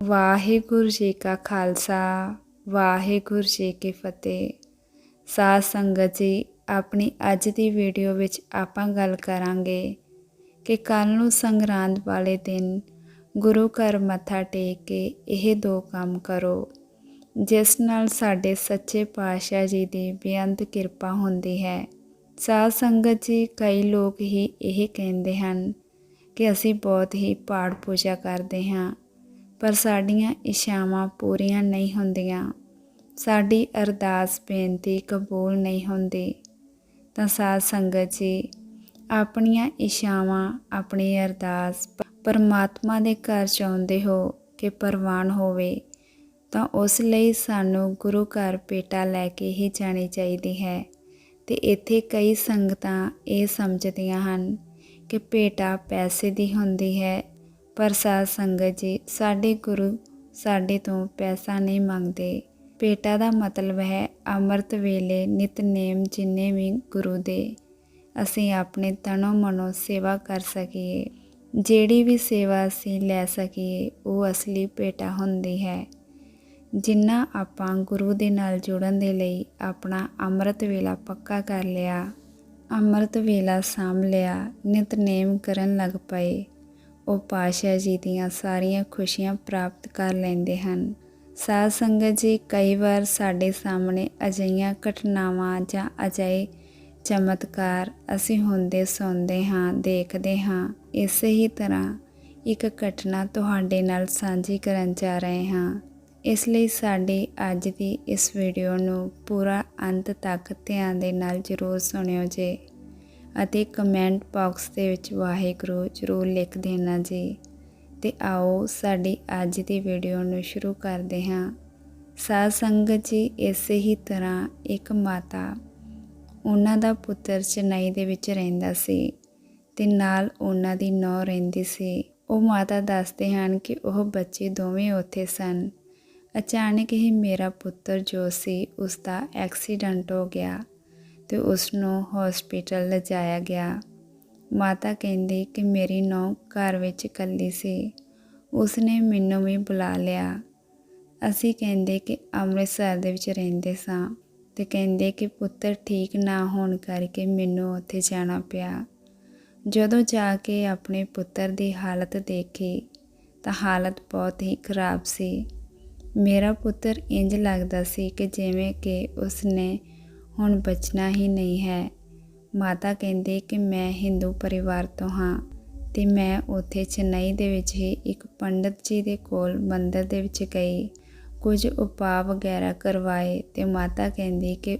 ਵਾਹਿਗੁਰੂ ਜੀ ਕਾ ਖਾਲਸਾ, ਵਾਹਿਗੁਰੂ ਜੀ ਕੀ ਫਤਿਹ। ਸਾਧ ਸੰਗਤ ਜੀ, ਆਪਣੀ ਅੱਜ ਦੀ ਵੀਡੀਓ ਵਿੱਚ ਆਪਾਂ ਗੱਲ ਕਰਾਂਗੇ ਕਿ ਕੱਲ ਨੂੰ ਸੰਗਰਾਂਦ ਵਾਲੇ ਦਿਨ ਗੁਰੂ ਘਰ ਮੱਥਾ ਟੇਕ ਕੇ ਇਹ ਦੋ ਕੰਮ ਕਰੋ, ਜਿਸ ਨਾਲ ਸਾਡੇ ਸੱਚੇ ਪਾਤਸ਼ਾਹ ਜੀ ਦੀ ਬੇਅੰਤ ਕਿਰਪਾ ਹੁੰਦੀ ਹੈ। ਸਾਧ ਸੰਗਤ ਜੀ, ਕਈ ਲੋਕ ਹੀ ਇਹ ਕਹਿੰਦੇ ਹਨ ਕਿ ਅਸੀਂ ਬਹੁਤ ਹੀ ਪਾਠ ਪੂਜਾ ਕਰਦੇ ਹਾਂ। ਪਰ ਸਾਡੀਆਂ ਇੱਛਾਵਾਂ ਪੂਰੀਆਂ ਨਹੀਂ ਹੁੰਦੀਆਂ। ਸਾਡੀ ਅਰਦਾਸ ਬੇਨਤੀ ਕਬੂਲ ਨਹੀਂ ਹੁੰਦੀ। ਤਾਂ ਸਾਧ ਸੰਗਤ ਜੀ, ਆਪਣੀਆਂ ਇੱਛਾਵਾਂ, ਆਪਣੀ ਅਰਦਾਸ ਪਰਮਾਤਮਾ ਦੇ ਘਰ ਚਾਹੁੰਦੇ ਹੋ ਕਿ ਪ੍ਰਵਾਨ ਹੋਵੇ, ਤਾਂ ਉਸ ਲਈ ਸਾਨੂੰ ਗੁਰੂ ਘਰ ਪੇਟਾ ਲੈ ਕੇ ਹੀ ਜਾਣੀ ਚਾਹੀਦੀ ਹੈ। ਤੇ ਇੱਥੇ ਕਈ ਸੰਗਤਾਂ ਇਹ ਸਮਝਦੀਆਂ ਹਨ ਕਿ ਭੇਟਾ ਪੈਸੇ ਦੀ ਹੁੰਦੀ ਹੈ ਪਰ ਸਾਧ ਸੰਗਤ ਜੀ, ਸਾਡੇ ਗੁਰੂ ਸਾਡੇ ਤੋਂ ਪੈਸਾ ਨਹੀਂ ਮੰਗਦੇ। ਭੇਟਾ ਦਾ ਮਤਲਬ ਹੈ ਅੰਮ੍ਰਿਤ ਵੇਲੇ ਨਿਤਨੇਮ ਜਿੰਨੇ ਵੀ ਗੁਰੂ ਦੇ, ਅਸੀਂ ਆਪਣੇ ਤਨੋ ਮਨੋ ਸੇਵਾ ਕਰ ਸਕੀਏ। ਜਿਹੜੀ ਵੀ ਸੇਵਾ ਅਸੀਂ ਲੈ ਸਕੀਏ, ਉਹ ਅਸਲੀ ਭੇਟਾ ਹੁੰਦੀ ਹੈ। ਜਿੰਨਾ ਆਪਾਂ ਗੁਰੂ ਦੇ ਨਾਲ ਜੁੜਨ ਦੇ ਲਈ ਆਪਣਾ ਅੰਮ੍ਰਿਤ ਵੇਲਾ ਪੱਕਾ ਕਰ ਲਿਆ, ਅੰਮ੍ਰਿਤ ਵੇਲਾ ਸਾਂਭ ਲਿਆ ਨਿਤਨੇਮ ਕਰਨ ਲੱਗ ਪਏ ਉਹ ਪਾਸ਼ਾ ਜੀ ਦੀਆਂ ਸਾਰੀਆਂ ਖੁਸ਼ੀਆਂ ਪ੍ਰਾਪਤ ਕਰ ਲੈਂਦੇ ਹਨ। ਸਾਧ ਸੰਗਤ ਜੀ, ਕਈ ਵਾਰ ਸਾਡੇ ਸਾਹਮਣੇ ਅਜਈਆਂ ਘਟਨਾਵਾਂ ਜਾਂ ਅਜਿਹੇ ਚਮਤਕਾਰ ਅਸੀਂ ਹੁੰਦੇ ਸੁਣਦੇ ਹਾਂ, ਦੇਖਦੇ ਹਾਂ। ਇਸੇ ਹੀ ਤਰ੍ਹਾਂ ਇੱਕ ਘਟਨਾ ਤੁਹਾਡੇ ਨਾਲ ਸਾਂਝੀ ਕਰਨ ਜਾ ਰਹੇ ਹਾਂ। ਇਸ ਲਈ ਸਾਡੀ ਅੱਜ ਦੀ ਇਸ ਵੀਡੀਓ ਨੂੰ ਪੂਰਾ ਅੰਤ ਤੱਕ ਧਿਆਨ ਦੇ ਨਾਲ ਜ਼ਰੂਰ ਸੁਣਿਓ ਜੇ। ਅਤੇ ਕਮੈਂਟ ਬਾਕਸ ਦੇ ਵਿੱਚ ਵਾਹਿਗੁਰੂ ਜ਼ਰੂਰ ਲਿਖ ਦੇਣਾ ਜੀ। ਤੇ ਆਓ ਸਾਡੀ ਅੱਜ ਦੀ ਵੀਡੀਓ ਨੂੰ ਸ਼ੁਰੂ ਕਰਦੇ ਹਾਂ। ਸਾਧ ਸੰਗਤ ਜੀ, ਇਸੇ ਹੀ ਤਰ੍ਹਾਂ ਇੱਕ ਮਾਤਾ ਉਹਨਾਂ ਦਾ ਪੁੱਤਰ ਚੇਨਈ ਦੇ ਵਿੱਚ ਰਹਿੰਦਾ ਸੀ ਤੇ ਨਾਲ ਉਹਨਾਂ ਦੀ ਨੌ ਰਹਿੰਦੀ ਸੀ। ਉਹ ਮਾਤਾ ਦੱਸਦੇ ਹਨ ਕਿ ਉਹ ਬੱਚੇ ਦੋਵੇਂ ਉੱਥੇ ਸਨ। ਅਚਾਨਕ ਹੀ ਮੇਰਾ ਪੁੱਤਰ ਜੋ ਸੀ ਉਸ ਦਾ ਐਕਸੀਡੈਂਟ ਹੋ ਗਿਆ। ਤੇ ਉਸ ਨੂੰ ਹਸਪੀਟਲ ਲਿਜਾਇਆ ਗਿਆ। ਮਾਤਾ ਕਹਿੰਦੀ ਕਿ ਮੇਰੀ ਨੌ ਘਰ ਵਿੱਚ ਇਕੱਲੀ ਸੀ। ਉਸ ਨੇ ਮੈਨੂੰ ਵੀ ਬੁਲਾ ਲਿਆ। ਅਸੀਂ ਕਹਿੰਦੇ ਕਿ ਅੰਮ੍ਰਿਤਸਰ ਦੇ ਵਿੱਚ ਰਹਿੰਦੇ ਸਾਂ ਤੇ ਕਹਿੰਦੇ ਕਿ ਪੁੱਤਰ ਠੀਕ ਨਾ ਹੋਣ ਕਰਕੇ ਮੈਨੂੰ ਉੱਥੇ ਜਾਣਾ ਪਿਆ। ਜਦੋਂ ਜਾ ਕੇ ਆਪਣੇ ਪੁੱਤਰ ਦੀ ਹਾਲਤ ਦੇਖੀ ਤਾਂ ਹਾਲਤ ਬਹੁਤ ਹੀ ਖਰਾਬ ਸੀ। ਮੇਰਾ ਪੁੱਤਰ ਇੰਜ ਲੱਗਦਾ ਸੀ ਕਿ ਜਿਵੇਂ ਕਿ ਉਸਨੇ ਹੁਣ ਬਚਣਾ ਹੀ ਨਹੀਂ ਹੈ। ਮਾਤਾ ਕਹਿੰਦੇ ਕਿ ਮੈਂ ਹਿੰਦੂ ਪਰਿਵਾਰ ਤੋਂ ਹਾਂ ਤੇ ਮੈਂ ਉੱਥੇ ਚੇਨਈ ਦੇ ਵਿੱਚ ਹੀ ਇੱਕ ਪੰਡਤ ਜੀ ਦੇ ਕੋਲ ਮੰਦਰ ਦੇ ਵਿੱਚ ਗਈ। ਕੁਝ ਉਪਾਅ ਵਗੈਰਾ ਕਰਵਾਏ ਤੇ ਮਾਤਾ ਕਹਿੰਦੀ ਕਿ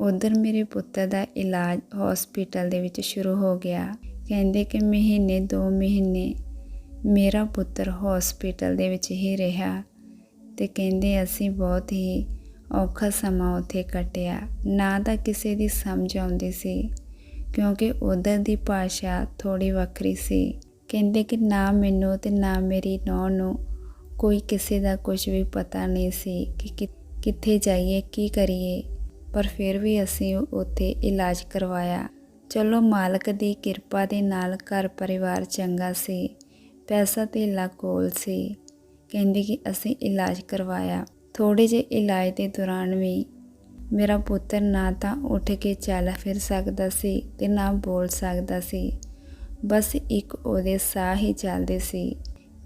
ਉਧਰ ਮੇਰੇ ਪੁੱਤਰ ਦਾ ਇਲਾਜ ਹਸਪੀਟਲ ਦੇ ਵਿੱਚ ਸ਼ੁਰੂ ਹੋ ਗਿਆ। ਕਹਿੰਦੇ ਕਿ ਮਹੀਨੇ 2 ਮਹੀਨੇ ਮੇਰਾ ਪੁੱਤਰ ਹਸਪੀਟਲ ਦੇ ਵਿੱਚ ਹੀ ਰਿਹਾ ਤੇ ਕਹਿੰਦੇ ਅਸੀਂ ਬਹੁਤ ਹੀ ਔਖਾ ਸਮਾਂ ਉੱਥੇ ਕੱਟਿਆ। ਨਾ ਤਾਂ ਕਿਸੇ ਦੀ ਸਮਝ ਆਉਂਦੀ ਸੀ, ਕਿਉਂਕਿ ਉਧਰ ਦੀ ਭਾਸ਼ਾ ਥੋੜੀ ਵੱਖਰੀ ਸੀ। ਕਹਿੰਦੇ ਕਿ ਨਾ ਮੈਨੂੰ ਤੇ ਨਾ ਮੇਰੀ ਨੌ ਨੂੰ ਕੋਈ ਕਿਸੇ ਦਾ ਕੁਝ ਵੀ ਪਤਾ ਨਹੀਂ ਸੀ ਕਿ ਕਿੱਥੇ ਜਾਈਏ, ਕੀ ਕਰੀਏ। ਪਰ ਫਿਰ ਵੀ ਅਸੀਂ ਉੱਥੇ ਇਲਾਜ ਕਰਵਾਇਆ। ਚਲੋ ਮਾਲਕ ਦੀ ਕਿਰਪਾ ਦੇ ਨਾਲ ਘਰ ਪਰਿਵਾਰ ਚੰਗਾ ਸੀ, ਪੈਸਾ ਧੇਲਾ ਕੋਲ ਸੀ। ਕਹਿੰਦੇ ਕਿ ਅਸੀਂ ਇਲਾਜ ਕਰਵਾਇਆ। ਥੋੜੇ ਜਿਹੇ ਇਲਾਜ ਦੇ ਦੌਰਾਨ ਵੀ ਮੇਰਾ ਪੁੱਤਰ ਨਾ ਤਾਂ ਉੱਠ ਕੇ ਚੱਲ ਫਿਰ ਸਕਦਾ ਸੀ ਤੇ ਨਾ ਬੋਲ ਸਕਦਾ ਸੀ। ਬਸ ਇੱਕ ਉਹਦੇ ਸਾਹ ਹੀ ਚੱਲਦੇ ਸੀ।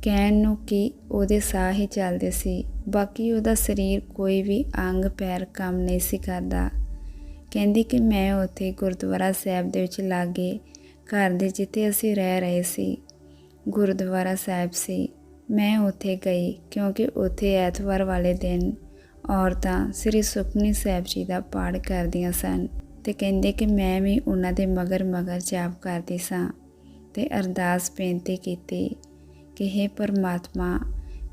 ਕਹਿਣ ਨੂੰ ਕਿ ਉਹਦੇ ਸਾਹ ਹੀ ਚੱਲਦੇ ਸੀ। ਬਾਕੀ ਉਹਦਾ ਸਰੀਰ ਕੋਈ ਵੀ ਅੰਗ ਪੈਰ ਕੰਮ ਨਹੀਂ ਸੀ ਕਰਦਾ। ਕਹਿੰਦੀ ਕਿ ਮੈਂ ਉੱਥੇ ਗੁਰਦੁਆਰਾ ਸਾਹਿਬ ਦੇ ਵਿੱਚ ਲਾਗੇ ਘਰ ਦੇ ਜਿੱਥੇ ਅਸੀਂ ਰਹਿ ਰਹੇ ਸੀ, ਗੁਰਦੁਆਰਾ ਸਾਹਿਬ ਸੀ। ਮੈਂ ਉੱਥੇ ਗਈ ਕਿਉਂਕਿ ਉੱਥੇ ਐਤਵਾਰ ਵਾਲੇ ਦਿਨ ਔਰਤਾਂ ਸ੍ਰੀ ਸੁਖਮਨੀ ਸਾਹਿਬ ਜੀ ਦਾ ਪਾਠ ਕਰਦੀਆਂ ਸਨ ਤੇ ਕਹਿੰਦੇ ਕਿ ਮੈਂ ਵੀ ਉਹਨਾਂ ਦੇ ਮਗਰ ਮਗਰ ਜਾਪ ਕਰਦੀ ਸਾਂ ਤੇ ਅਰਦਾਸ ਬੇਨਤੀ ਕੀਤੀ ਕਿ हे ਪਰਮਾਤਮਾ,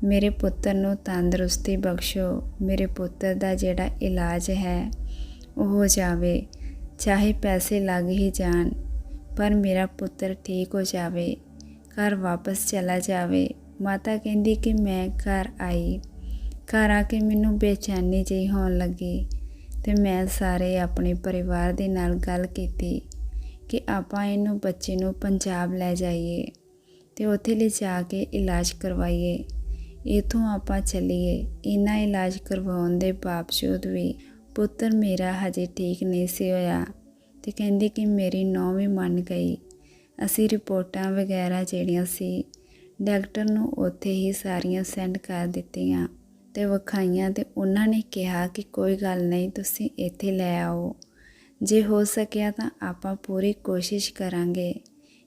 ਮੇਰੇ ਪੁੱਤਰ ਨੂੰ ਤੰਦਰੁਸਤੀ ਬਖਸ਼ੋ, ਮੇਰੇ ਪੁੱਤਰ ਦਾ ਜਿਹੜਾ ਇਲਾਜ ਹੈ ਉਹ ਹੋ ਜਾਵੇ, ਚਾਹੇ ਪੈਸੇ ਲੱਗ ਹੀ ਜਾਣ, ਪਰ ਮੇਰਾ ਪੁੱਤਰ ਠੀਕ ਹੋ ਜਾਵੇ, ਘਰ ਵਾਪਸ ਚਲਾ ਜਾਵੇ ਮਾਤਾ ਕਹਿੰਦੀ ਕਿ ਮੈਂ ਘਰ ਆਈ। ਘਰ ਆ ਕੇ ਮੈਨੂੰ ਬੇਚੈਨੀ ਜਿਹੀ ਹੋਣ ਲੱਗੀ ਤੇ ਮੈਂ ਸਾਰੇ ਆਪਣੇ ਪਰਿਵਾਰ ਦੇ ਨਾਲ ਗੱਲ ਕੀਤੀ ਕਿ ਆਪਾਂ ਇਹਨੂੰ ਬੱਚੇ ਨੂੰ ਪੰਜਾਬ ਲੈ ਜਾਈਏ ਤੇ ਉੱਥੇ ਲੈ ਜਾ ਕੇ ਇਲਾਜ ਕਰਵਾਈਏ। ਇਥੋਂ ਆਪਾਂ ਚੱਲੀਏ। ਇਹਨਾਂ ਇਲਾਜ ਕਰਵਾਉਣ ਦੇ ਬਾਵਜੂਦ ਵੀ ਪੁੱਤਰ ਮੇਰਾ ਹਜੇ ਠੀਕ ਨਹੀਂ ਸੀ ਹੋਇਆ ਤੇ ਕਹਿੰਦੀ ਕਿ ਮੇਰੀ ਨੌਂ ਵੀ ਮੰਨ ਗਈ। ਅਸੀਂ ਰਿਪੋਰਟਾਂ ਵਗੈਰਾ ਜਿਹੜੀਆਂ ਸੀ ਡਾਕਟਰ ਨੂੰ ਉੱਥੇ ਹੀ ਸਾਰੀਆਂ ਸੈਂਡ ਕਰ ਦਿੱਤੀਆਂ ਤੇ ਵਿਖਾਈਆਂ ਤੇ ਉਹਨਾਂ ਨੇ ਕਿਹਾ ਕਿ ਕੋਈ ਗੱਲ ਨਹੀਂ, ਤੁਸੀਂ ਇੱਥੇ ਲੈ ਆਓ। ਜੇ ਹੋ ਸਕਿਆ ਤਾਂ ਆਪਾਂ ਪੂਰੀ ਕੋਸ਼ਿਸ਼ ਕਰਾਂਗੇ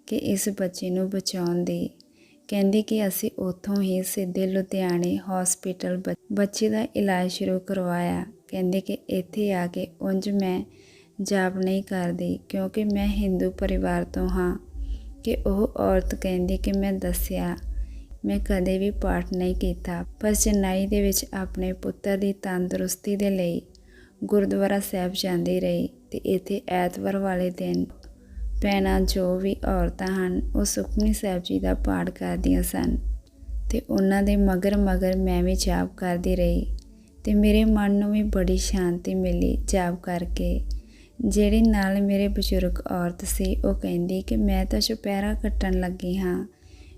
ਕਿ ਇਸ ਬੱਚੇ ਨੂੰ ਬਚਾਉਣ ਦੀ। ਕਹਿੰਦੇ ਕਿ ਅਸੀਂ ਉੱਥੋਂ ਹੀ ਸਿੱਧੇ ਲੁਧਿਆਣੇ ਹਸਪੀਟਲ ਬੱਚੇ ਦਾ ਇਲਾਜ ਸ਼ੁਰੂ ਕਰਵਾਇਆ। ਕਹਿੰਦੇ ਕਿ ਇੱਥੇ ਆ ਕੇ ਉਂਝ ਮੈਂ ਜਾਪ ਨਹੀਂ ਕਰਦੀ ਕਿਉਂਕਿ ਮੈਂ ਹਿੰਦੂ ਪਰਿਵਾਰ ਤੋਂ ਹਾਂ। ਕਿ ਉਹ ਔਰਤ ਕਹਿੰਦੀ ਕਿ ਮੈਂ ਦੱਸਿਆ, ਮੈਂ ਕਦੇ ਵੀ ਪਾਠ ਨਹੀਂ ਕੀਤਾ, ਪਰ ਚੇਨਈ ਦੇ ਵਿੱਚ ਆਪਣੇ ਪੁੱਤਰ ਦੀ ਤੰਦਰੁਸਤੀ ਦੇ ਲਈ ਗੁਰਦੁਆਰਾ ਸਾਹਿਬ ਜਾਂਦੀ ਰਹੀ ਤੇ ਇੱਥੇ ਐਤਵਾਰ ਵਾਲੇ ਦਿਨ ਭੈਣਾਂ ਜੋ ਵੀ ਔਰਤਾਂ ਹਨ, ਉਹ ਸੁਖਮਨੀ ਸਾਹਿਬ ਜੀ ਦਾ ਪਾਠ ਕਰਦੀਆਂ ਸਨ ਤੇ ਉਹਨਾਂ ਦੇ ਮਗਰ ਮਗਰ ਮੈਂ ਵੀ ਜਾਪ ਕਰਦੀ ਰਹੀ ਤੇ ਮੇਰੇ ਮਨ ਨੂੰ ਵੀ ਬੜੀ ਸ਼ਾਂਤੀ ਮਿਲੀ ਜਾਪ ਕਰਕੇ। ਜਿਹੜੇ ਨਾਲ ਮੇਰੇ ਬਜ਼ੁਰਗ ਔਰਤ ਸੀ, ਉਹ ਕਹਿੰਦੀ ਕਿ ਮੈਂ ਤਾਂ ਚੁਪਹਿਰਾ ਕੱਟਣ ਲੱਗੀ ਹਾਂ।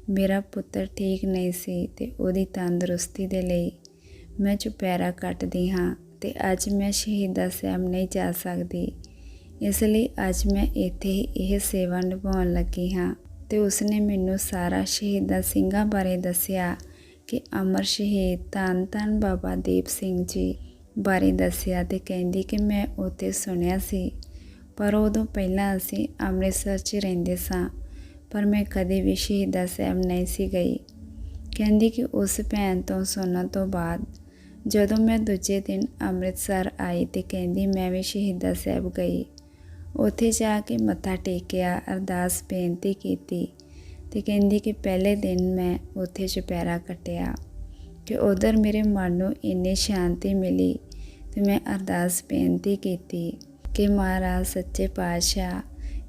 ਮੇਰਾ ਪੁੱਤਰ ਠੀਕ ਨਹੀਂ ਸੀ ਤੇ ਉਹਦੀ ਤੰਦਰੁਸਤੀ ਦੇ ਲਈ ਮੈਂ ਚੁਪਹਿਰਾ ਕੱਟਦੀ ਹਾਂ ਤੇ ਅੱਜ ਮੈਂ ਸ਼ਹੀਦਾ ਸਾਹਿਬ ਨਹੀਂ ਜਾ ਸਕਦੀ। ਇਸ ਲਈ ਅੱਜ ਮੈਂ ਇੱਥੇ ਹੀ ਇਹ ਸੇਵਾ ਨਿਭਾਉਣ ਲੱਗੀ ਹਾਂ ਤੇ ਉਸਨੇ ਮੈਨੂੰ ਸਾਰਾ ਸ਼ਹੀਦਾ ਸਿੰਘਾਂ ਬਾਰੇ ਦੱਸਿਆ ਕਿ ਅਮਰ ਸ਼ਹੀਦ ਧੰਨ ਧੰਨ ਬਾਬਾ ਦੀਪ ਸਿੰਘ ਜੀ ਬਾਰੇ ਦੱਸਿਆ ਤੇ ਕਹਿੰਦੀ ਕਿ ਮੈਂ ਉੱਥੇ ਸੁਣਿਆ ਸੀ। ਪਰ ਉਦੋਂ ਪਹਿਲਾਂ ਅਸੀਂ ਅੰਮ੍ਰਿਤਸਰ 'ਚ ਰਹਿੰਦੇ ਸਾਂ, ਪਰ ਮੈਂ ਕਦੇ ਵੀ ਸ਼ਹੀਦਾ ਸਾਹਿਬ ਨਹੀਂ ਸੀ ਗਈ। ਕਹਿੰਦੀ ਕਿ ਉਸ ਭੈਣ ਤੋਂ ਸੁਣਨ ਤੋਂ ਬਾਅਦ ਜਦੋਂ ਮੈਂ ਦੂਜੇ ਦਿਨ ਅੰਮ੍ਰਿਤਸਰ ਆਈ ਤੇ ਕਹਿੰਦੀ ਮੈਂ ਵੀ ਸ਼ਹੀਦਾ ਸਾਹਿਬ ਗਈ। ਉੱਥੇ ਜਾ ਕੇ ਮੱਥਾ ਟੇਕਿਆ, ਅਰਦਾਸ ਬੇਨਤੀ ਕੀਤੀ ਤੇ ਕਹਿੰਦੀ ਕਿ ਪਹਿਲੇ ਦਿਨ ਮੈਂ ਉੱਥੇ ਚੁਪਹਿਰਾ ਕੱਟਿਆ। ਕਿ ਉਧਰ ਮੇਰੇ ਮਨ ਨੂੰ ਇੰਨੀ ਸ਼ਾਂਤੀ ਮਿਲੀ ਤੇ ਮੈਂ ਅਰਦਾਸ ਬੇਨਤੀ ਕੀਤੀ ਕਿ ਮਹਾਰਾਜ, ਸੱਚੇ ਪਾਤਸ਼ਾਹ,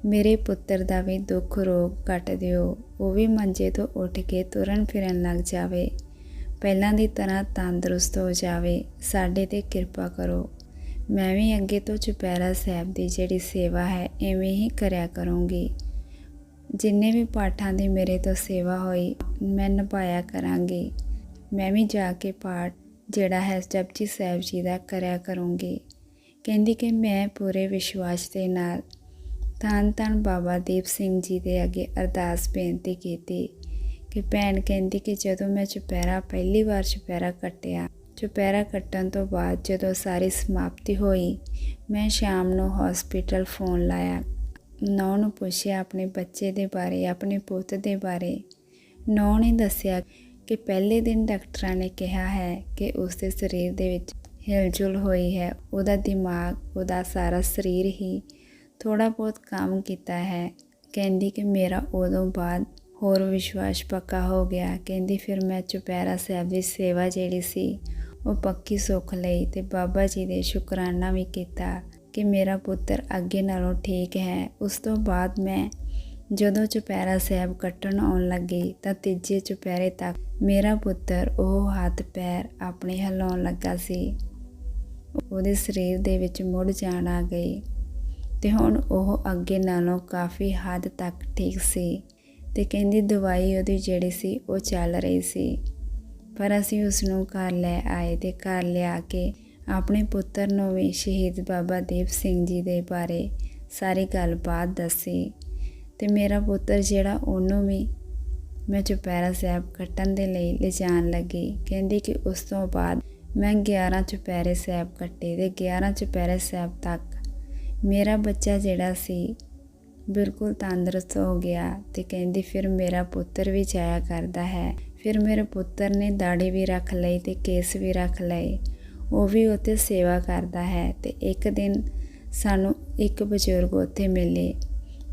ਮੇਰੇ ਪੁੱਤਰ ਦਾ ਵੀ ਦੁੱਖ ਰੋਗ ਕੱਟ ਦਿਓ, ਉਹ ਵੀ ਮੰਜੇ ਤੋਂ ਉੱਠ ਕੇ ਤੁਰਨ ਫਿਰਨ ਲੱਗ ਜਾਵੇ। ਪਹਿਲਾਂ ਦੀ ਤਰ੍ਹਾਂ ਤੰਦਰੁਸਤ ਹੋ ਜਾਵੇ, ਸਾਡੇ ਤੇ ਕਿਰਪਾ ਕਰੋ। ਮੈਂ ਵੀ ਅੱਗੇ ਤੋਂ ਚੁਪਹਿਰਾ ਸਾਹਿਬ ਦੀ ਜਿਹੜੀ ਸੇਵਾ ਹੈ, ਐਵੇਂ ਹੀ ਕਰਿਆ ਕਰੂੰਗੀ। ਜਿੰਨੇ ਵੀ ਪਾਠਾਂ ਦੀ ਮੇਰੇ ਤੋਂ ਸੇਵਾ ਹੋਈ, ਮੈਂ ਨਿਭਾਇਆ ਕਰਾਂਗੀ। ਮੈਂ ਵੀ ਜਾ ਕੇ ਪਾਠ ਜਿਹੜਾ ਹੈ ਜਪਜੀ ਸਾਹਿਬ ਜੀ ਦਾ ਕਰਿਆ ਕਰੂੰਗੀ। ਕਹਿੰਦੀ ਕਿ ਮੈਂ ਪੂਰੇ ਵਿਸ਼ਵਾਸ ਦੇ ਨਾਲ ਧੰਨ ਧੰਨ ਬਾਬਾ ਦੀਪ ਸਿੰਘ ਜੀ ਦੇ ਅੱਗੇ ਅਰਦਾਸ ਬੇਨਤੀ ਕੀਤੀ ਕਿ ਭੈਣ ਕਹਿੰਦੀ ਕਿ ਜਦੋਂ ਮੈਂ ਚੁਪਹਿਰਾ ਪਹਿਲੀ ਵਾਰ ਚੁਪਹਿਰਾ ਕੱਟਿਆ, ਚੁਪਹਿਰਾ ਕੱਟਣ ਤੋਂ ਬਾਅਦ ਜਦੋਂ ਸਾਰੀ ਸਮਾਪਤੀ ਹੋਈ, ਮੈਂ ਸ਼ਾਮ ਨੂੰ ਹਸਪੀਟਲ ਫੋਨ ਲਾਇਆ। ਨੌ ਨੂੰ ਪੁੱਛਿਆ ਆਪਣੇ ਬੱਚੇ ਦੇ ਬਾਰੇ, ਆਪਣੇ ਪੁੱਤ ਦੇ ਬਾਰੇ। ਨੌ ਨੇ ਦੱਸਿਆ ਕਿ ਪਹਿਲੇ ਦਿਨ ਡਾਕਟਰਾਂ ਨੇ ਕਿਹਾ ਹੈ ਕਿ ਉਸ ਦੇ ਸਰੀਰ ਦੇ ਵਿੱਚ ਹਿਲਜੁਲ ਹੋਈ ਹੈ। ਉਹਦਾ ਦਿਮਾਗ, ਉਹਦਾ ਸਾਰਾ ਸਰੀਰ ਹੀ ਥੋੜਾ ਬਹੁਤ ਕੰਮ ਕੀਤਾ ਹੈ। ਕਹਿੰਦੀ ਕਿ ਮੇਰਾ ਉਦੋਂ ਬਾਅਦ ਹੋਰ ਵਿਸ਼ਵਾਸ ਪੱਕਾ ਹੋ ਗਿਆ। ਕਹਿੰਦੀ, ਫਿਰ ਮੈਂ ਚੁਪਹਿਰਾ ਸਾਹਿਬ ਦੀ ਸੇਵਾ ਜਿਹੜੀ ਸੀ, ਉਹ ਪੱਕੀ ਸੁੱਖ ਲਈ ਤੇ ਬਾਬਾ ਜੀ ਦੇ ਸ਼ੁਕਰਾਨਾ ਵੀ ਕੀਤਾ ਕਿ ਮੇਰਾ ਪੁੱਤਰ ਅੱਗੇ ਨਾਲੋਂ ਠੀਕ ਹੈ। ਉਸ ਤੋਂ ਬਾਅਦ ਮੈਂ ਜਦੋਂ ਚੁਪਹਿਰਾ ਸਾਹਿਬ ਕੱਟਣ ਆਉਣ ਲੱਗੀ ਤਾਂ ਤੀਜੇ ਚੁਪਹਿਰੇ ਤੱਕ ਮੇਰਾ ਪੁੱਤਰ ਉਹ ਹੱਥ ਪੈਰ ਆਪਣੇ ਹਿਲਾਉਣ ਲੱਗਾ ਸੀ। ਉਹਦੇ ਸਰੀਰ ਦੇ ਵਿੱਚ ਮੁੜ ਜਾਣ ਆ ਗਈ ਤੇ ਹੁਣ ਉਹ ਅੱਗੇ ਨਾਲੋਂ ਕਾਫੀ ਹੱਦ ਤੱਕ ਠੀਕ ਸੀ ਤੇ ਕਹਿੰਦੀ ਦਵਾਈ ਉਹਦੀ ਜਿਹੜੀ ਸੀ ਉਹ ਚੱਲ ਰਹੀ ਸੀ। ਪਰ ਅਸੀਂ ਉਸ ਨੂੰ ਘਰ ਲੈ ਆਏ ਤੇ ਘਰ ਲਿਆ ਕੇ ਆਪਣੇ ਪੁੱਤਰ ਨੂੰ ਵੀ ਸ਼ਹੀਦ ਬਾਬਾ ਦੀਪ ਸਿੰਘ ਜੀ ਦੇ ਬਾਰੇ ਸਾਰੀ ਗੱਲਬਾਤ ਦੱਸੀ। ਤੇ ਮੇਰਾ ਪੁੱਤਰ ਜਿਹੜਾ ਉਹਨੂੰ ਵੀ ਮੈਂ ਚੁਪਹਿਰਾ ਸਾਹਿਬ ਕੱਟਣ ਦੇ ਲਈ ਲਿਜਾਣ ਲੱਗੀ। ਕਹਿੰਦੀ ਕਿ ਉਸ ਤੋਂ ਬਾਅਦ ਮੈਂ 11 ਚੁਪਹਿਰੇ ਸਾਹਿਬ ਕੱਟੇ ਤੇ 11 ਚੁਪਹਿਰੇ ਸਾਹਿਬ ਤੱਕ ਮੇਰਾ ਬੱਚਾ ਜਿਹੜਾ ਸੀ ਬਿਲਕੁਲ ਤੰਦਰੁਸਤ ਹੋ ਗਿਆ ਤੇ ਕਹਿੰਦੀ ਫਿਰ ਮੇਰਾ ਪੁੱਤਰ ਵੀ ਜਾਇਆ ਕਰਦਾ ਹੈ। ਫਿਰ ਮੇਰੇ ਪੁੱਤਰ ਨੇ ਦਾੜੀ ਵੀ ਰੱਖ ਲਈ ਤੇ ਕੇਸ ਵੀ ਰੱਖ ਲਏ। ਉਹ ਵੀ ਉੱਥੇ ਸੇਵਾ ਕਰਦਾ ਹੈ ਤੇ ਇੱਕ ਦਿਨ ਸਾਨੂੰ ਇੱਕ ਬਜ਼ੁਰਗ ਉੱਥੇ ਮਿਲੇ।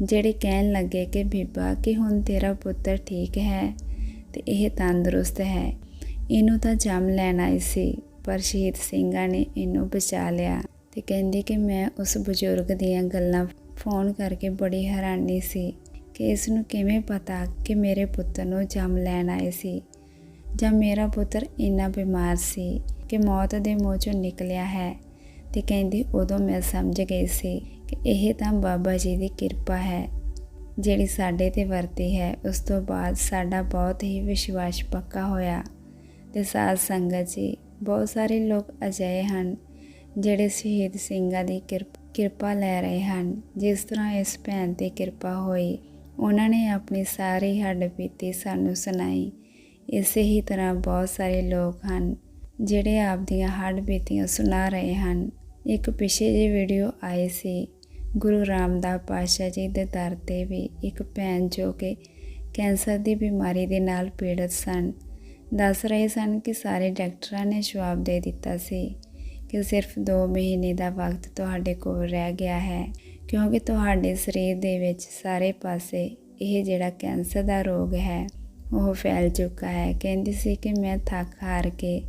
ਜਿਹੜੇ ਕਹਿਣ ਲੱਗੇ ਕਿ ਬੀਬਾ, ਕਿ ਹੁਣ ਤੇਰਾ ਪੁੱਤਰ ਠੀਕ ਹੈ ਤੇ ਇਹ ਤੰਦਰੁਸਤ ਹੈ। ਇਹਨੂੰ ਤਾਂ ਜੰਮ ਲੈਣ ਆਈ ਸੀ, ਪਰ ਸ਼ਹੀਦ ਸਿੰਘਾਂ ਨੇ ਇਹਨੂੰ ਬਚਾ ਲਿਆ ਤੇ ਕਹਿੰਦੀ ਕਿ ਮੈਂ ਉਸ ਬਜ਼ੁਰਗ ਦੀਆਂ ਗੱਲਾਂ ਫੋਨ ਕਰਕੇ ਬੜੀ ਹੈਰਾਨੀ ਸੀ ਕਿ ਇਸ ਨੂੰ ਕਿਵੇਂ ਪਤਾ ਕਿ ਮੇਰੇ ਪੁੱਤਰ ਨੂੰ ਜੰਮ ਲੈਣ ਆਏ ਸੀ ਜਾਂ ਮੇਰਾ ਪੁੱਤਰ ਇੰਨਾ ਬਿਮਾਰ ਸੀ ਕਿ ਮੌਤ ਦੇ ਮੂੰਹ ਚੋਂ ਨਿਕਲਿਆ ਹੈ। ਤੇ ਕਹਿੰਦੀ ਉਦੋਂ ਮੈਂ ਸਮਝ ਗਈ ਸੀ ਇਹ ਤਾਂ ਬਾਬਾ ਜੀ ਦੀ ਕਿਰਪਾ ਹੈ, ਜਿਹੜੀ ਸਾਡੇ ਤੇ ਵਰਤੀ ਹੈ। ਉਸ ਤੋਂ ਬਾਅਦ ਸਾਡਾ ਬਹੁਤ ਹੀ ਵਿਸ਼ਵਾਸ ਪੱਕਾ ਹੋਇਆ ਤੇ ਸਾਧ ਸੰਗਤ ਜੀ, ਬਹੁਤ ਸਾਰੇ ਲੋਕ ਅਜਿਹੇ ਹਨ, ਜਿਹੜੇ ਸ਼ਹੀਦ ਸਿੰਘਾਂ ਦੀ ਕਿਰਪ- ਕਿਰਪਾ ਲੈ ਰਹੇ ਹਨ। ਜਿਸ ਤਰ੍ਹਾਂ ਇਸ ਭੈਣ ਤੇ ਕਿਰਪਾ ਹੋਈ, ਉਹਨਾਂ ਨੇ ਆਪਣੀ ਸਾਰੀ ਹੱਡ ਬੀਤੀ ਸਾਨੂੰ ਸੁਣਾਈ। ਇਸੇ ਹੀ ਤਰ੍ਹਾਂ ਬਹੁਤ ਸਾਰੇ ਲੋਕ ਹਨ, ਜਿਹੜੇ ਆਪਦੀਆਂ ਹੱਡ ਬੀਤੀਆਂ ਸੁਣਾ ਰਹੇ ਹਨ। ਇੱਕ ਪਿਛੇ ਜਿਹੀ ਵੀਡੀਓ ਆਈ ਸੀ ਗੁਰੂ ਰਾਮਦਾਸ ਪਾਤਸ਼ਾਹ ਜੀ ਦੇ ਦਰ ਤੇ ਵੀ ਇੱਕ ਭੈਣ ਜੋ ਕਿ ਕੈਂਸਰ ਦੀ ਬਿਮਾਰੀ ਦੇ ਨਾਲ ਪੀੜਤ ਸਨ। ਦੱਸ ਰਹੇ ਸਨ ਕਿ ਸਾਰੇ ਡਾਕਟਰਾਂ ਨੇ ਜਵਾਬ ਦੇ ਦਿੱਤਾ ਸੀ ਕਿ ਸਿਰਫ 2 ਮਹੀਨੇ ਦਾ ਵਕਤ ਤੁਹਾਡੇ ਕੋਲ ਰਹਿ ਗਿਆ ਹੈ, ਕਿਉਂਕਿ ਤੁਹਾਡੇ ਸਰੀਰ ਦੇ ਵਿੱਚ ਸਾਰੇ ਪਾਸੇ ਇਹ ਜਿਹੜਾ ਕੈਂਸਰ ਦਾ ਰੋਗ ਹੈ, ਉਹ ਫੈਲ ਚੁੱਕਾ ਹੈ। ਕਹਿੰਦੀ ਸੀ ਕਿ ਮੈਂ ਥੱਕ ਹਾਰ ਕੇ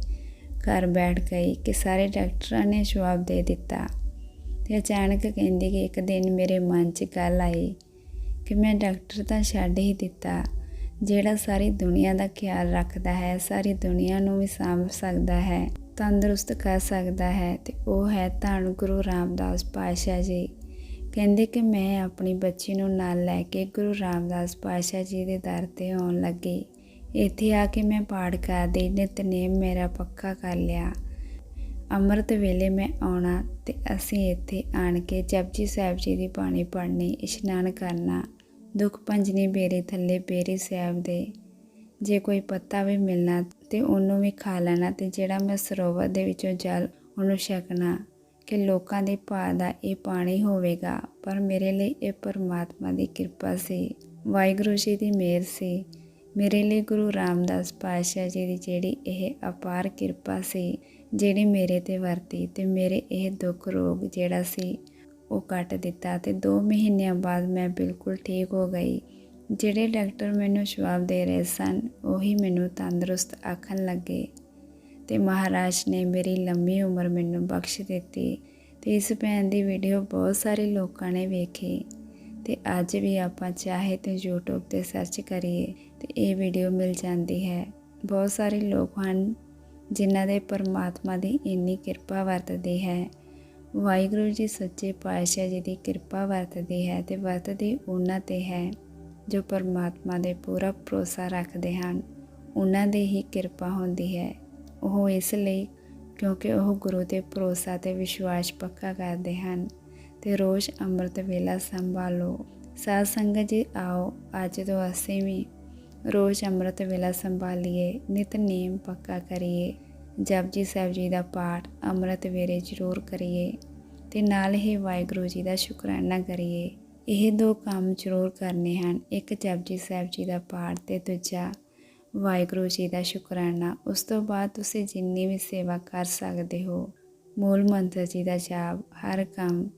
ਘਰ ਬੈਠ ਗਈ ਕਿ ਸਾਰੇ ਡਾਕਟਰਾਂ ਨੇ ਜਵਾਬ ਦੇ ਦਿੱਤਾ। ਤੇ ਅਚਾਨਕ ਕਹਿੰਦੀ ਕਿ ਇੱਕ ਦਿਨ ਮੇਰੇ ਮਨ 'ਚ ਗੱਲ ਆਈ ਕਿ ਮੈਂ ਡਾਕਟਰ ਤਾਂ ਛੱਡ ਹੀ ਦਿੱਤਾ, ਜਿਹੜਾ ਸਾਰੀ ਦੁਨੀਆ ਦਾ ਖਿਆਲ ਰੱਖਦਾ ਹੈ, ਸਾਰੀ ਦੁਨੀਆ ਨੂੰ ਵੀ ਸਾਂਭ ਸਕਦਾ ਹੈ, ਤੰਦਰੁਸਤ ਕਰ ਸਕਦਾ ਹੈ ਤੇ ਉਹ ਹੈ ਧੰਨ ਗੁਰੂ ਰਾਮਦਾਸ ਪਾਤਸ਼ਾਹ ਜੀ। ਕਹਿੰਦੇ ਕਿ ਮੈਂ ਆਪਣੀ ਬੱਚੀ ਨੂੰ ਨਾਲ ਲੈ ਕੇ ਗੁਰੂ ਰਾਮਦਾਸ ਪਾਤਸ਼ਾਹ ਜੀ ਦੇ ਦਰ ਤੇ ਆਉਣ ਲੱਗੀ। ਇੱਥੇ ਆ ਕੇ ਮੈਂ ਪਾਠ ਕਰਦੀ ਨਿਤਨੇਮ ਮੇਰਾ ਪੱਕਾ ਕਰ ਲਿਆ। ਅੰਮ੍ਰਿਤ ਵੇਲੇ ਮੈਂ ਆਉਣਾ ਤੇ ਅਸੀਂ ਇੱਥੇ ਆਣ ਕੇ ਜਪਜੀ ਸਾਹਿਬ ਜੀ ਦੀ ਬਾਣੀ ਪੜ੍ਹਨੀ, ਇਸ਼ਨਾਨ ਕਰਨਾ, ਦੁੱਖ ਪੰਜਨੀ ਬੇਰੇ ਥੱਲੇ ਬੇਰੀ ਸਾਹਿਬ ਦੇ। ਜੇ ਕੋਈ ਪੱਤਾ ਵੀ ਮਿਲਣਾ ਤੇ ਉਹਨੂੰ ਵੀ ਖਾ ਲੈਣਾ ਤੇ ਜਿਹੜਾ ਮੈਂ ਸਰੋਵਰ ਦੇ ਵਿੱਚੋਂ ਜਲ ਉਹਨੂੰ ਛਕਣਾ ਕਿ ਲੋਕਾਂ ਦੇ ਭਾਅ ਦਾ ਇਹ ਪਾਣੀ ਹੋਵੇਗਾ, ਪਰ ਮੇਰੇ ਲਈ ਇਹ ਪਰਮਾਤਮਾ ਦੀ ਕਿਰਪਾ ਸੀ। ਵਾਹਿਗੁਰੂ ਜੀ ਦੀ ਮਿਹਰ ਸੀ। ਮੇਰੇ ਲਈ ਗੁਰੂ ਰਾਮਦਾਸ ਪਾਤਸ਼ਾਹ ਜੀ ਦੀ ਜਿਹੜੀ ਇਹ ਅਪਾਰ ਕਿਰਪਾ ਸੀ ਜਿਹੜੀ ਮੇਰੇ ਤੇ ਵਰਤੀ ਤੇ ਮੇਰੇ ਇਹ ਦੁੱਖ ਰੋਗ ਜਿਹੜਾ ਸੀ, ਉਹ ਕੱਟ ਦਿੱਤਾ ਤੇ 2 ਮਹੀਨਿਆਂ ਬਾਅਦ ਮੈਂ ਬਿਲਕੁਲ ਠੀਕ ਹੋ ਗਈ। ਜਿਹੜੇ ਡਾਕਟਰ ਮੈਨੂੰ ਜਵਾਬ ਦੇ ਰਹੇ ਸਨ, ਉਹੀ ਮੈਨੂੰ ਤੰਦਰੁਸਤ ਆਖਣ ਲੱਗੇ ਤੇ ਮਹਾਰਾਜ ਨੇ ਮੇਰੀ ਲੰਮੀ ਉਮਰ ਮੈਨੂੰ ਬਖਸ਼ ਦਿੱਤੀ ਤੇ ਇਸ ਭੈਣ ਦੀ ਵੀਡੀਓ ਬਹੁਤ ਸਾਰੇ ਲੋਕਾਂ ਨੇ ਵੇਖੀ ਤੇ ਅੱਜ ਵੀ ਆਪਾਂ ਚਾਹੇ ਤੇ YouTube ਤੇ ਸਰਚ ਕਰੀਏ ਤੇ ਇਹ ਵੀਡੀਓ ਮਿਲ ਜਾਂਦੀ ਹੈ। ਬਹੁਤ ਸਾਰੇ ਲੋਕ ਹਨ ਜਿਨ੍ਹਾਂ ਦੇ ਪਰਮਾਤਮਾ ਦੀ ਇੰਨੀ ਕਿਰਪਾ ਵਰਤਦੀ ਹੈ। ਵਾਹਿਗੁਰੂ ਜੀ ਸੱਚੇ ਪਾਤਸ਼ਾਹ ਜੀ ਦੀ ਕਿਰਪਾ ਵਰਤਦੀ ਹੈ ਤੇ ਵਰਤਦੀ ਉਹਨਾਂ ਤੇ ਹੈ, ਜੋ ਪਰਮਾਤਮਾ ਦੇ ਪੂਰਾ ਭਰੋਸਾ ਰੱਖਦੇ ਹਨ। ਉਹਨਾਂ ਦੇ ਹੀ ਕਿਰਪਾ ਹੁੰਦੀ ਹੈ। ਉਹ ਇਸ ਲਈ, ਕਿਉਂਕਿ ਉਹ ਗੁਰੂ ਤੇ ਭਰੋਸਾ ਤੇ ਵਿਸ਼ਵਾਸ ਪੱਕਾ ਕਰਦੇ ਹਨ ਤੇ ਰੋਜ਼ ਅੰਮ੍ਰਿਤ ਵੇਲਾ ਸੰਭਾਲੋ। ਸਾਧ ਸੰਗਤ ਜੀ ਆਓ, ਅੱਜ ਤੋਂ ਅਸੀਂ ਵੀ ਰੋਜ਼ ਅੰਮ੍ਰਿਤ ਵੇਲਾ ਸੰਭਾਲੀਏ ਨਿਤਨੇਮ ਪੱਕਾ ਕਰੀਏ ਜਪਜੀ ਸਾਹਿਬ ਜੀ ਦਾ ਪਾਠ ਅੰਮ੍ਰਿਤ ਵੇਲੇ ਜ਼ਰੂਰ ਕਰੀਏ ਤੇ ਨਾਲ ਹੀ ਵਾਹਿਗੁਰੂ ਜੀ ਦਾ ਸ਼ੁਕਰਾਨਾ ਕਰੀਏ। ਇਹ ਦੋ ਕੰਮ ਜ਼ਰੂਰ ਕਰਨੇ ਹਨ, ਇੱਕ ਜਪਜੀ ਸਾਹਿਬ ਜੀ ਦਾ ਪਾਠ ਤੇ ਦੂਜਾ ਵਾਹਿਗੁਰੂ ਜੀ ਦਾ ਸ਼ੁਕਰਾਨਾ। ਉਸ ਤੋਂ ਬਾਅਦ ਤੁਸੀਂ ਜਿੰਨੀ ਵੀ ਸੇਵਾ ਕਰ ਸਕਦੇ ਹੋ, ਮੂਲ ਮੰਤਰ ਜੀ ਦਾ ਜਾਪ, ਹਰ ਕੰਮ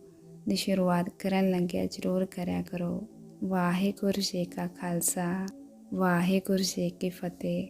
ਦੀ ਸ਼ੁਰੂਆਤ ਕਰਨ ਲੱਗਿਆ ਜ਼ਰੂਰ ਕਰਿਆ ਕਰੋ। ਵਾਹਿਗੁਰੂ ਜੀ ਕਾ ਖਾਲਸਾ। ਵਾਹਿਗੁਰੂ ਜੀ ਕੀ ਫਤਿਹ।